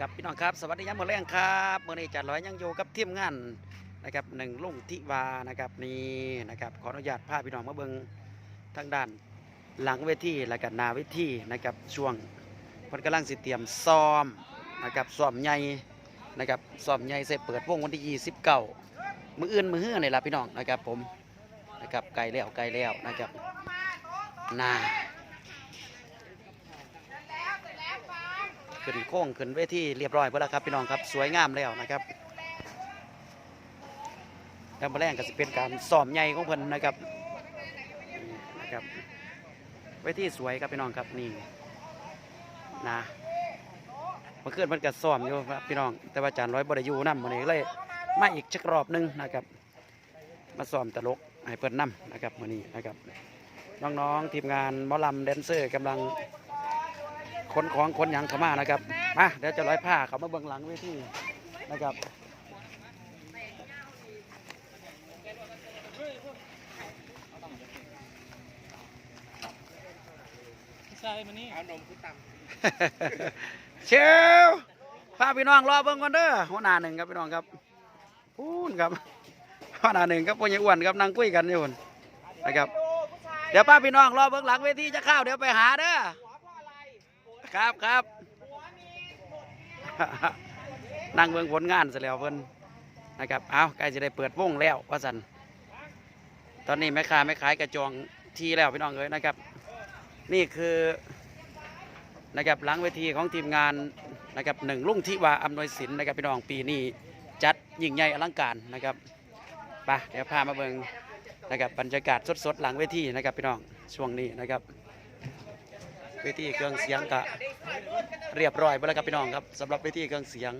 กับพี่น้องครับสวัสดียามมื้อแรงครับเมื้อนี้จัดร้อยยังอยู่กับทีมงานนะครับหนึ่งลุงทิวานะครับนี่นะครับขออนุญาตพาพี่น้องมาเบิ่งทางด้าน หลังเวทีและก็หน้าเวทีนะครับช่วงพิ่นกำลังสิเตรียมซ้อมนะครับซ้อมใหญ่นะครับซ้อมใหญ่ใส่เปิดวงวันที่29มืออื่นมื้อฮื้อนี่ละพี่น้องนะครับผมนะครับไกลแล้วไกลแล้วนะครับนา ขึ้นโค้งขึ้นเวทีเรียบร้อยเพื่อแล้วครับพี่น้องครับสวยงามแล้วนะครับแล้วมาแรงก็จะเป็นการซ้อมใหญ่ของเพิ่นนะครับนะครับเวทีสวยครับพี่น้องครับนี่นะเมื่อคืนมันก็ซ้อมอยู่ครับพี่น้อง แต่ว่าอาจารย์ร้อยบริยูนำมันนี้เลยมาอีกชักรอบหนึงนะครับ มาซ้อมตลกให้เพิ่นนำนะครับมื้อนี้นะครับ น้องๆทีมงานหมอลำแดนเซอร์กำลัง ขนของขนหยังเข้ามานะครับมาเดี๋ยวจะร้อยผ้าเขามาเบื้องหลังเวทีนะครับใช่มันนี่เอานมคือตเชลพาพี่น้องรอเบิ่งก่อนเด้อหัวหน้าหนึ่งครับพี่น้องครับพูนครับหัวหน้าหนึ่งครับพ่อใหญ่อ้วนครับนั่งคุยกันอยู่พุ่นนะครับ เดี๋ยวป้าพี่น้องรอเบื้องหลังเวทีจะเข้าเดี๋ยวไปหาเด้อ ครับครับนั่งเบิ่งผลงานเสร็จแล้วเพิ่นนะครับเอาใกล้จะได้เปิดวงแล้วว่าสันตอนนี้แม่ค้าแม่ขายกระจองที่แล้วพี่น้องเอ้ยนะครับ นี่คือนะครับหลังเวทีของทีมงานนะครับหนึ่งลุงทิวาอำนวยสินนะครับพี่น้องปีนี้จัดยิ่งใหญ่อลังการนะครับไปเดี๋ยวพามาเบิ่งนะครับบรรยากาศสดๆหลังเวทีนะครับพี่น้องช่วงนี้นะครับ เวทีเครื่องเสียงก็เรียบร้อยไปแล้วครับพี่น้องครับสำหรับเวทีเครื่องเสียง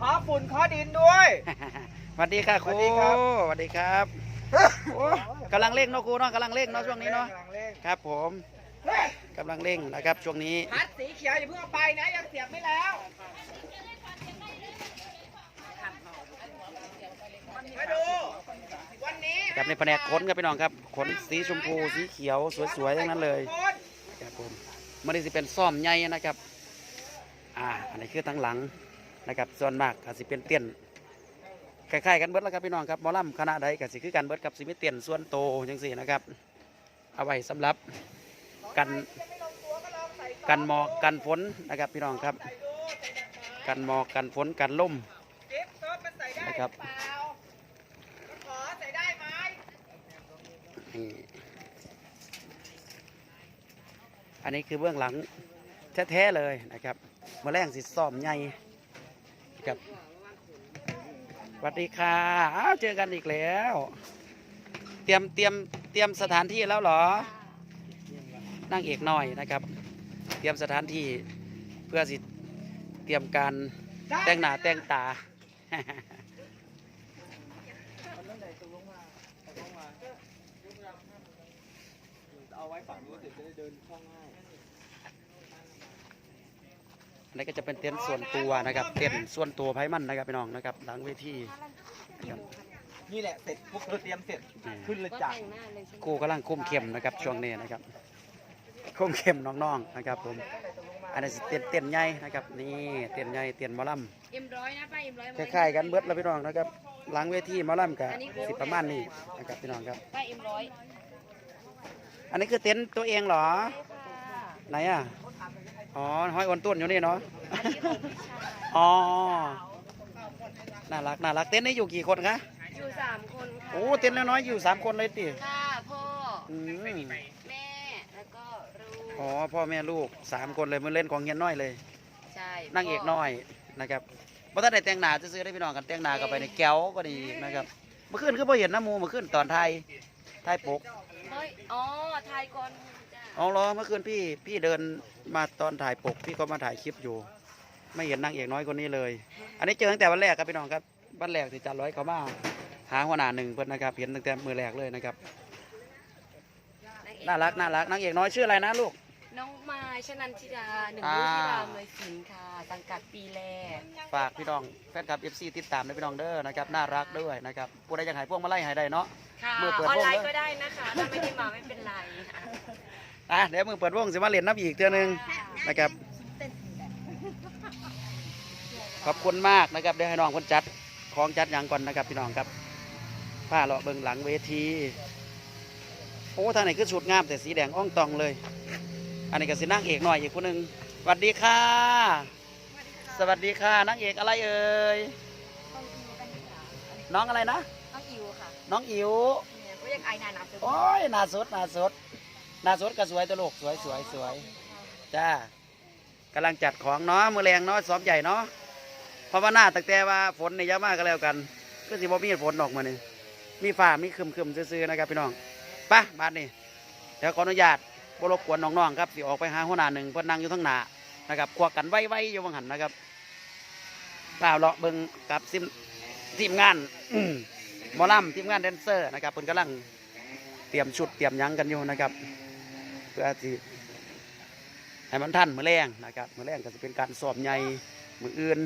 ขอฝุ่นขอดินด้วยสวัสดีค่ะครูสวัสดีครับสวัสดีครับโอ้กำลังเร่งเนาะครูเนาะกำลังเร่งเนาะช่วงนี้เนาะกำลังเร่งครับผมกำลังเร่งนะครับช่วงนี้พัดสีเขียวอย่าเพิ่งเอาไปนะยังเสียบไม่แล้ว มาดู วันนี้กับในแผนกขนครับพี่น้องครับขนสีชมพูสีเขียวสวยๆทั้งนั้นเลยครับผมมันนี้สิเป็นซ่อมใหญ่นะครับ อ่า อันนี้คือทั้งหลังนะครับ ส่วนมากก็สิเป็นเตียนคล้ายๆกันเบิดแล้วครับพี่น้องครับมอลำคณะใดก็สิคือกันเบิดครับสิมีเตียนส่วนโตจังสี่นะครับ เอาไว้สำหรับกันกันหมอกกันฝนนะครับพี่น้องครับ กันหมอกกันฝนกันลมเก็บซดมันใส่ได้นะครับ เปล่าขอใส่ได้ไหม นี่อันนี้คือเบื้องหลังแท้ๆเลยนะครับมาแรงสิซ่อมใหญ่ครับสวัสดีค่ะอ้าวเจอกันอีกแล้ว เตรียมเตรียมเตรียมสถานที่แล้วเหรอ นั่งเอกน้อยนะครับ เตรียมสถานที่เพื่อสิเตรียมการแต่งหน้าแต่งตา เอาไว้ฝั่งนู้นเดี๋ยวจะได้เดินคล่องง่ายอันนี้ก็จะเป็นเต็นท์ส่วนตัวนะครับ เต็นท์ส่วนตัวไพมันนะครับพี่น้องนะครับหลังเวทีนะครับนี่แหละเสร็จปุ๊บเราเตรียมเสร็จนี่ขึ้นเลยจ้ะครูกำลังคุมเข้มนะครับช่วงนี้นะครับคุมเข้มน้องๆนะครับผมอันนี้สิเต็นท์เต็นท์ใหญ่นะครับนี่เต็นท์ใหญ่เต็นท์หมอลเอ็มร้อยนะป้าเอ็มร้อยำคล้ายๆกันเบิดแล้วพี่น้องนะครับหลังเวทีหมอลำกับสิประมาณนี้นะครับพี่น้องครับ ป้าเอ็มร้อย อันนี้คือเต็นท์ตัวเองเหรอค่ะไหนอะ อ๋อ ห้อยอ้นต้นอยู่นี่เนาะอันนี้ของพี่ชายอ๋อ น่ารักน่ารัก เต็นท์นี้อยู่กี่คนคะ อยู่สามคนค่ะโอ้ เต็นท์น้อยๆอยู่สามคนเลยติค่ะพ่ออืมแม่ แล้วก็ลูกอ๋อ พ่อแม่ลูกสามคนเลยมันเล่นของเฮียนน้อยเลย ใช่นั่งเอกน้อยนะครับบ่ทันได้แต่งหน้าซื้อๆได้พี่น้องกันแต่งหน้ากันไปในแก้วก็ดีนะครับ เมื่อคืนคือบ่เห็นน้ำหมูเมื่อคืนตอนไทยไทยปก เฮ้ยอ๋อทายก่อนจ้ะอ๋อเหรอเมื่อคืนพี่พี่เดินมาตอนถ่ายปก พี่ก็มาถ่ายคลิปอยู่ ไม่เห็นนางเอกน้อยคนนี้เลย อันนี้เจอตั้งแต่วันแรกครับพี่น้องครับวันแรกที่จัดร้อยเขามาหาหัวหน้าหนึ่งเพิ่นนะครับ เห็นตั้งแต่มือแรกเลยนะครับนางเอกน่ารักน่ารักนางเอกน้อยชื่ออะไรนะลูก น้องมายชนันทิดาหนึ่งอ่าลูกที่รามเลยสินค่ะสังกัดปีแรกฝากพี่น้องแฟนคลับ FC ติดตามด้วยพี่น้องเด้อนะครับน่ารักด้วยนะครับผู้ใดอยากให้พวกมาไล่ให้ได้เนาะ ค่ะมือเปิดออนวงไลน์เลก็ยได้นะคะถ้าไม่ได้มาไม่เป็นไรอะเดี๋ยวมือเปิดวงสิมาเล่นน้ำอีกเทื่อนึงนะครับ ขอบคุณมากนะครับเดี๋ยวให้น้องคนจัดของจัดอย่างก่อนนะครับพี่น้องครับผ้าเลาะเบิ่งหลังเวทีโอ้ทางไหนคือชุดงามแต่สีแดงอ่องตองเลย อันนี้ก็สินั่งเอกหน่อยอีกคนหนึ่งสวัสดีค่ะ สวัสดีค่ะนางเอกอะไรเอ่ยน้องอะไรนะ น้องอิวค่ะน้องอิ๋วเนี่ยก็ยังไอนานับโอ้ยหน้าสดหน้าสดหน้าสดก็สวยตลกสวยสวยสวยจ้ากำลังจัดของเนาะมือแรงเนาะซ้อมใหญ่เนาะเพราะว่าหน้าตั้งแต่ว่าฝนในยเยอะมากก็แล้วกัน ก็สิบ่มีฝนออกมานี่มีฟ้ามีครึมครึมๆซื่อๆนะครับพี่น้องไปะบาดนี่เดี๋ยวขออนุญาตบรบกวนน้องๆครับสิออกไปหาหัวหน้าหนึ่งเพื่อนนั่งอยู่ทั้งหน้านะครับควักกันไว้ๆอยู่บางหันนะครับเปล่าเลาะเบิ่งกับซิมทีมงาน หมอลำทีมงานแดนเซอร์นะครับเพิ่นกำลังเตรียมชุดเตรียมยังกันอยู่นะครับเพื่อที่ให้มันทันมือแรงนะครับมือแรงก็จะเป็นการสอบใหญ่มืออื่น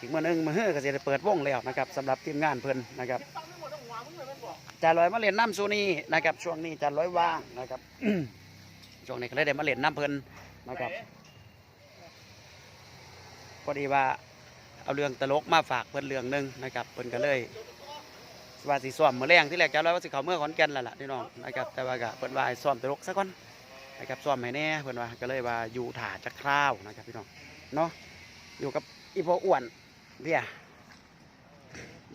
อีกมือหนึงมือเฮือก็จะเปิดวงแล้วนะครับสำหรับทีมงานเพิ่นนะครับจ่าลอยมาเล่นน้ำซูนี่นะครับช่วงนี้จ่าลอยว่างนะครับช่วงนี้ก็เลยได้มาเล่นน้ำเพิ่นนะครับพอดีว่าเอาเรื่องตลกมาฝากเพิ่นเรื่องหนึ่งนะครับเพิ่นก็เลย ว่าสิซ้อมมื้อแรงที่แรกจะร้อยว่าสิเขาเมื่อขอนแก่นแล้วล่ะพี่น้องนะครับแต่ว่าก็เพิ่นว่าให้ซ้อมตลกซะก่อนนะครับซ้อมให้แน่เพิ่นว่าก็เลยว่าอยู่ถ่าจักคราวนะครับพี่น้องเนาะอยู่กับอีพออ้วนเพี่ย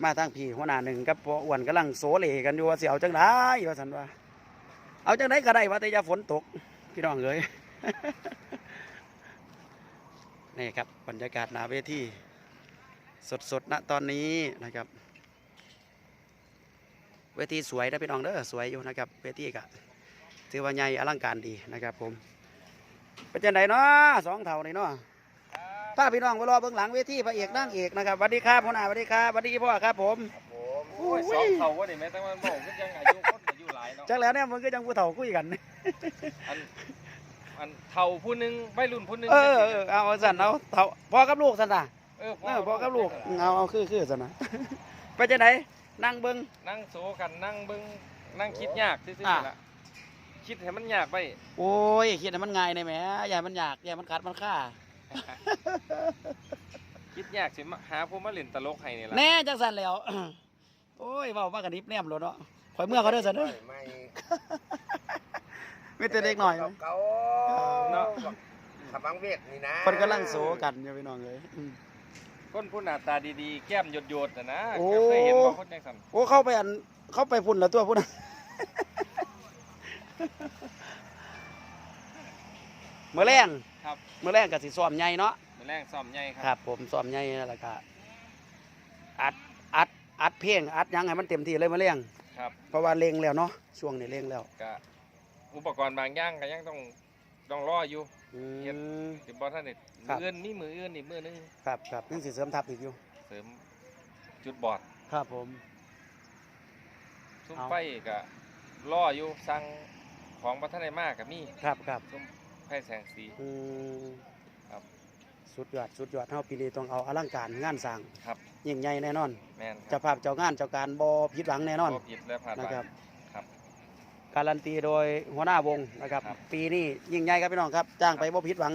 มาทางพี่หัวหน้าหนึ่งกับพออ้วนกำลังโซเลกันอยู่ว่าสิเอาจังไดว่าซั่นว่า เอาจังไดก็ได้ว่าแต่อย่าฝนตกพี่น้องเอ้ยนี่ครับบรรยากาศหน้าเวทีสดๆณตอนนี้นะครับ เวทีสวยนะพี่น้องเด้อสวยอยู่นะครับเวทีก็ถือว่าใหญ่อลังการดีนะครับ ผมเป็นจังไดเนาะสองเท่านี่เนาะป้าพี่น้องไปรอเบื้องหลังเวทีพระเอกนางเอกนะครับสวัสดีครับพ่อหน้าสวัสดีครับสวัสดีพ่อครับ ผมโอ้ยสองเขาว่านี่แม่แต่มันบอกก็ยังอายุคนอายุหลายเนาะจักแล้วเนี่ยมันก็ยังผู้เฒ่าคุยกันอันอันเท่าผู้หนึงวัยรุ่นผู้หนึงเออเออเอาเอาสันเอาเฒ่าพ่อกับลูกสันน่ะเออเออพ่อกับลูกเอาเอาคือคือสันน่ะเป็นจังได นั่งเบิ้ง นั่งโซกันนั่งเบิ่งนั่งคิดยากซื่ออะ ๆละคิดให้มันยากไปโอ้ยคิดให้มันง่ายได้ไหมอย่าให้มันยากอย่าให้มันขัดมันฆ่า คิดยากสิมาหาผู้มาเล่นตลกให้นี่ล่ะแน่จังสันแล้ว โอ้ยเว้ามากันนิบแนมโลดเนาะข่อยเมื่อเขาเด้อสันเด้อไม่มีแต่เด็กหน่อยเก่าเนาะขับบังเวทนี่นะคนกำลังโซกันอยู่พี่น้องเลยอืม คนผู้หน้าตาดีๆ แก้มหยดๆน่ะนะโอ้ เคยเห็นบ่คนจังซั่นโอ้เข้าไปอันเข้าไปพุ่นแล้วตัวพุ่นน่ะเมื่อแรงครับเมื่อแรงกับสิซ้อมใหญ่เนาะมื้อแรงซ้อมใหญ่คครัรับ บ ผมซ้อมใหญ่แล้วก็อัดอัดอัดเพลงอัดหยังให้มันเต็มที่เลยเมื่อแรงครับเพราะว่าเล็งแล้วเนาะช่วงนี้เล็งแล้ว ก็อุปกรณ์บางอย่างก็ยังต้องต้องรออยู่ อืเฮ็ดมสิบ่ทันได้ครับมืออื่นมีมืออื่นอีกมือหนึงครับครับยังสิเสริมทัพอีกอยู่ เสริมจุดบอดครับผม ซุ้มเอา ไฟก็รออยู่สั่งของบ่ทันได้มากก็มีครับครับซุ้มไฟแสงสี อืมครับ สุดยอดสุดยอดเฮาปีนี้ต้องเอาอลังการงานสร้างครับยิ่งใหญ่แน่นอนแม่นคเจ้ารับภาพเจ้างานเจ้าการบ่ผิดหวังแน่นอน บ่ผิดและผ่านนะครับครับ การันตีโดยหัวหน้าวงนะครับ ครับ ปีนี้ยิ่งใหญ่ครับพี่น้องครับ จ้างไปบ่ผิดหวัง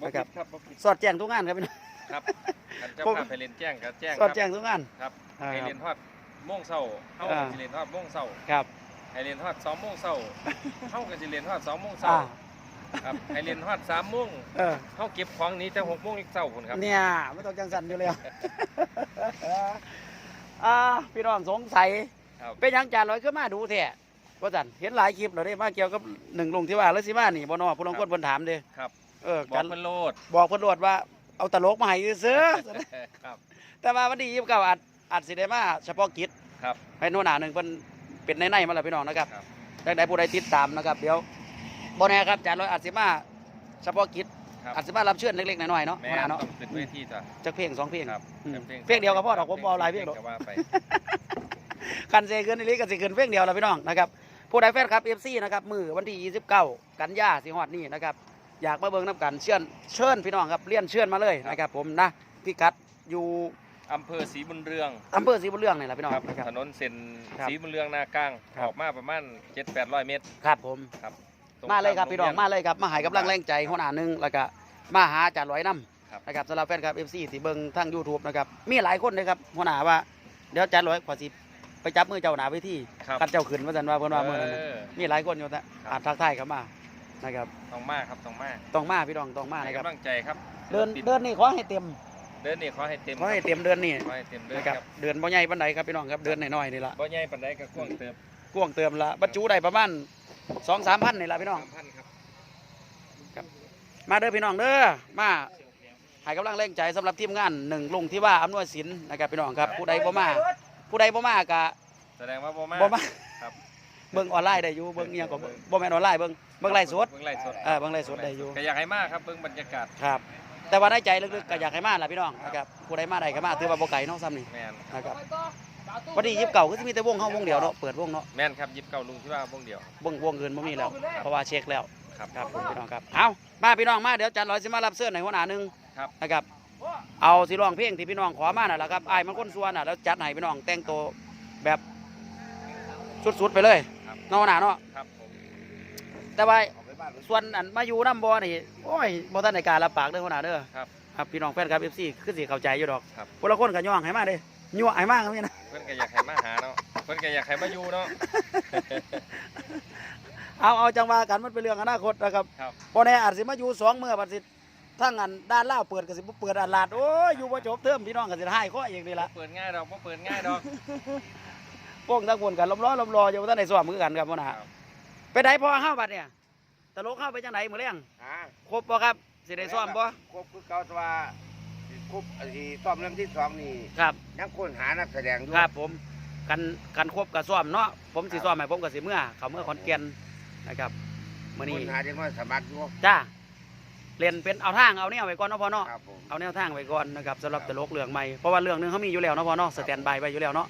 บ่นะครัผิบดครับบ่ผิดสอดแจ้งทุกงานครับพี่น้อง ครับอันเจ้าผมภาพไปเรียนแจ้งก็แจ้งสอดคแจ้รับงทุกงาน ครับอ่าให้คเรีรัยบนฮอดโมงเช้าเฮาอ่า ก็สิเรียนฮอดโมงเช้าครับให้เรียนฮอด2โมงเช้าเฮาก็สิเรียนฮอด2โมงเช้าอ่าครับให้เรียนฮอด3โมงเออเฮาเก็บของหนี้แต่6โมงเช้าพุ่นครับ เนี่ยไม่ต้องจังสันอยู่แล้วอ่าพี่น้องสงสัย ครับ เป็นหยังจานลอยขึ้นมาดูแท้ ว่าจันเห็นหลายคลิปแล้วเด้มาเกี่ยวกับหนึ่งลงที่ว่าแล้วสิมานี่บ่เนอผู้ลงคนเพิ่นถามเด้ครับเออบอกกันเพิ่นโลดบอกเพิ่นโลดว่าเอาตลกมาให้ซื้อครับ แต่ว่าวันที่ยี่สิบเก้าอัดอัดสิได้มาเฉพาะกิจครับให้โน่นหนาหนึ่งเพิ่นเป็นในในๆมาแล้วพี่น้องนะครับครับได้ได้ผู้ใดติดตามนะครับ เดี๋ยวบ่แน่ครับจานร้อยอัดสิมาเฉพาะกิจครับอัดสิมารับเชิญเล็กๆน้อยๆเนาะแม่หัวหน้าเนาะต้องขึ้นเวทีจ้ะจักเพลงสองเพลงครับอืมเพลงเพลงเดียวก็พอดอกผมบ่เอาหลายเพลงดอกก็ว่าไปคันเซเกินนี่ก็สิเกินเพลงเดียวแล้วพี่น้องนะครับ ผู้ใดแฟนครับ FC นะครับมือวันที่29 กันยาสิฮอดนี่นะครับอยากมาเบิ่งน้ำกันเชิญเชิญพี่น้องครับเรียนเชิญมาเลยนะครับ ผมนะพี่กัดอยู่อำเภอศรีบุญเรืองอำเภอศรีบุญเรื่องนี่แหละพี่น้องครับนะครับ ถนนเส้นครับศรีบุญเรืองนากลางครับ ออกมาประมาณ7 800 เมตรครับผม ครับตงมาเลยครับข้พี่น้องโรมาเลยครับมาใหายกำลังแรงใจหัวหน้าหนึงแล้วก็มาหาอาจารย์ร้อยน้ครับำนะครับสำหรับแฟนคลับ FC ที่เบิ่งทาง YouTube นะครับมีหลายคนเลยครับหัวหน้าว่าเดี๋ยวอาจารย์ร้อยขอสิ ไปจับมือเจ้าหน้าเวทีครับกันเจ้าขึ้นว่าซั่นว่าเพิ่นว่ามื้อนั้นน่ะเออมีหลายคนอยู่แต่อาจทักทายเข้ามานะครับต้องมาครับต้องมาต้องมาพี่น้องต้องมาให้นะครับ กำลังใจครับเดินปิเดินนี่ขอให้เต็มเดินนี่ขอให้เต็มขอให้เต็มเดือนนี่ขอให้เต็มเดินนะคครัรับบเดือนบ่ใหญ่ปานใดครับพี่น้องครับเดือนน้อยๆนี่ล่ะบ่ใหญ่ปานใดก็กว้างเติบกวางเติมละบรรจุได้ประมาณ2-3พันนี่ล่ะพี่น้อง3,000ครับ มาเด้อพี่น้องเด้อมาให้กำลังแรงใจสำหรับทีมงานหนึ่งลุงที่ว่าอำนวยสินนะครับพี่น้องครับผู้ใดบ่มา ผู้ใดบ่มากะแสดงว่าบ่มาบ่มาครับเบิ่งออนไลน์ได้อยู่เบิ่งอีหยังก็บ่บ่แม่นออนไลน์เบิ่งเบิ่งไลฟ์สดเบิ่งไลฟ์สดเออเบิ่งไลฟ์สดได้อยู่ก็อยากให้มาครับเบิ่งบรรยากาศครับ แต่ว่าในใจลึกๆก็อยากให้มาล่ะพี่น้องนะครับผู้ใดมาได้ก็มาถือว่าบ่ไกลเนาะซ้ำนี่แม่นนะครับวันนี้ยิบเก่าก็สิมีแต่วงเฮาวงเดียวเนาะเปิดวงเนาะแม่นครับยิบเก่าลุงที่ว่าวงเดียววงวงอื่นบ่มีแล้วเพราะว่าเช็คแล้วครับครับผมพี่น้องครับเอามาพี่น้องมาเดี๋ยวจันร้อยสิมารับเสื้อในหัวหน้าหนึงครับนะครับ เอาสิร้องเพลงที่พี่น้องขอมาน่ะแหละครับอ้ายมันคนส่วนน่ะแล้วจัดให้พี่น้องแต่งตัวแบบสุดๆไปเลยครับ เนาะหัวหน้าเนาะครับผมแต่ว่าออกไปบ้านส่วนอันมาอยู่น้ำบ่อนี่โอ้ยบ่ทันในการรับปากเด้อหัวหน้าเด้อครับครับพี่น้องแฟนครับ FC คือสิเข้าใจอยู่ดอกครับ คนละคนก็ย่องให้มาเด้ยั่วให้มาครับพี่นะเพิ่นก็อยากให้มาหาเนาะเพิ่นก็อยากให้มาอยู่เนาะ เอาเอาจังว่ากันมันเป็นเรื่องอนาคตนะครับครับบ่แน่อาจสิมาอยู่สองมื้อบัดสิ ทั้งอันด้านล่าวเปิดก็สิบ่เปิดอันลาดโอ้ยอยู่บ่จบเทอมพี่น้องก็สิให้ข้ออีกนี่ล่ะ เปิดง่ายดอกบ่เปิดง่ายดอก โป้งทั้งคนกันล้อมล้อล้อมรออยู่บ่ทันได้ซ้อมคือกันครับหัวหน้าครับ ไปไหนพอเฮาบัดเนี่ยตลกเฮาไปจังไดมื้อแรงอ่าครบบ่ครับสิได้ซ้อมบ่ครบคือเก่าแต่ว่าครบอันที่ซ้อมเรื่องที่สองนี่ครับยังค้นหานักแสดงอยู่ ครับผมกันกันครบกับซ้อมเนาะผมสิซ้อมให้ผมก็สิเมื่อเขาเมื่อขอนแก่นนะครับมื้อนี้ค้นหาที่ว่าสมัครอยู่จ้า เรียนเป็นเอาทางเอาแนวไว้ก่อนเนาะพ่อเนาะครับผม เอาแนวทางไว้ก่อนนะครับสำหรับตลกเรื่องใหม่เพราะว่าเรื่องหนึงเขามีอยู่แล้วเนาะพ่อเนาะสแตนบายไว้อยู่แล้วเนาะ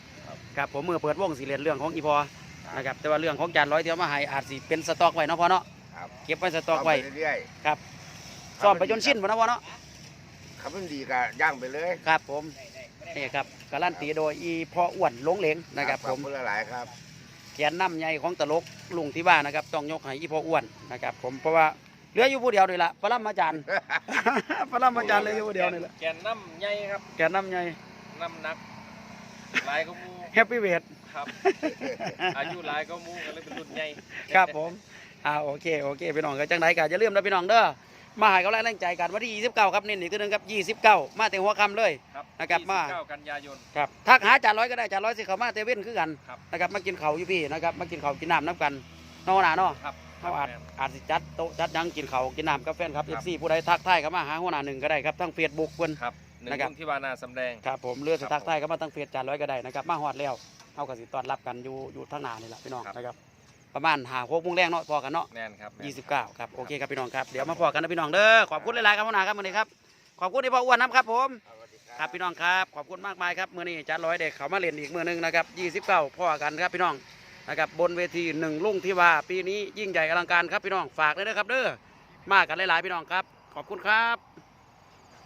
ครับผมมือเปิดวงสิเรียนเรื่องของอีพอนะครับแต่ว่าเรื่องของจานร้อยเที่ยวมาให้อาจสิเป็นสต็อกไว้เนาะพ่อเนาะครับเก็บไว้สต็อกไว้ซ้มปเรื่อยครับซ้อมไปจนสิ้นบ่เนาะพ่อเนาะๆขับมันดีก็ย่างไปเลยครับผมนี่ครับการันตีโดยอีพ่ออ้วนหลงเหลงนะครับขผอบมคุณหลายๆครับ แขนน้ำใหญ่ของตลกลุงที่บ้านนะครับ ต้องยกให้อีพ่ออ้วนนะครับ ผมเพราะว่า เหลืออยู่ผู้เดียวนี่แหละพระรามอาจารย์ พระรามอาจารย์เหลยอยู่ผู้เดียวนี่แหละแกนน้ำใหญ่ครับแขนน้ำใหญ่น้ำหนักหลายก็มูแฮปปี้เวท ครับ อายุหลายก็มูก็เลยเป็นรุ่นใหญ่ครับผมอ่าโอเคโอเคพี่น้องก็จังไดก็อย่าลืมนะพี่น้องเด้อมาให้กำลังแรงใจกันวันที่29ครับนี่นี่คือนึงครับ29 มาแต่หัวค่ำเลยครับนะครับมา29กันยายน ครับทักหาจานร้อยก็ได้จานร้อยสิเขามาเตเว่นคือกันครับนะครับมากินข้าวอยู่พี่นะครับมากินข้าวกินน้ำน้ำกันเนาะหนาเนาะครับ เขาอาจแม่นอาจสิจัดโต๊ะจัดหยังกินข้าวกินน้ำกับแฟนครับครับ FC ผู้ใดทักทายเข้ามาหาหัวหน้าหนึ่งก็ได้ครับทั้งเฟซบุ๊กเพิ่น ครับหนึ่งนะครับลุงที่วานาสำแดง ครับผมเลือดครับทักทายเข้ามาทั้งเฟซจานร้อยก็ได้นะครับมาฮอดแล้วเอากสิต้อนรับกันอยู่อยู่ทางหน้านี่แหละพี่น้องครับ นะครับประมาณหาหกโมงแรงเนาะพอกันเนาะ แม่นครับแม่นยี่สิบเก้าครับ โอเคครับ พี่น้องครับ เดี๋ยวมาพอกันนะพี่น้องเด้อขอบคุณหลายๆครับหัวหน้าครับมื้อนี้ครับ ขอบคุณที่พ่ออ้วนน้ำครับผม ครับพี่น้องครับ ขอบคุณมากมายครับมื้อนี้จัดร้อยเด็กเขามาเล่นอีกมื้อหนึงนะครับ 29พ่อกันครับพี่น้อง นะครับบนเวทีหนึ่งลุ่งที่ว่าปีนี้ยิ่งใหญ่อลังการครับพี่น้องฝากเลยนะครับเด้อมากันหลายๆพี่น้องครับ ขอบคุณครับ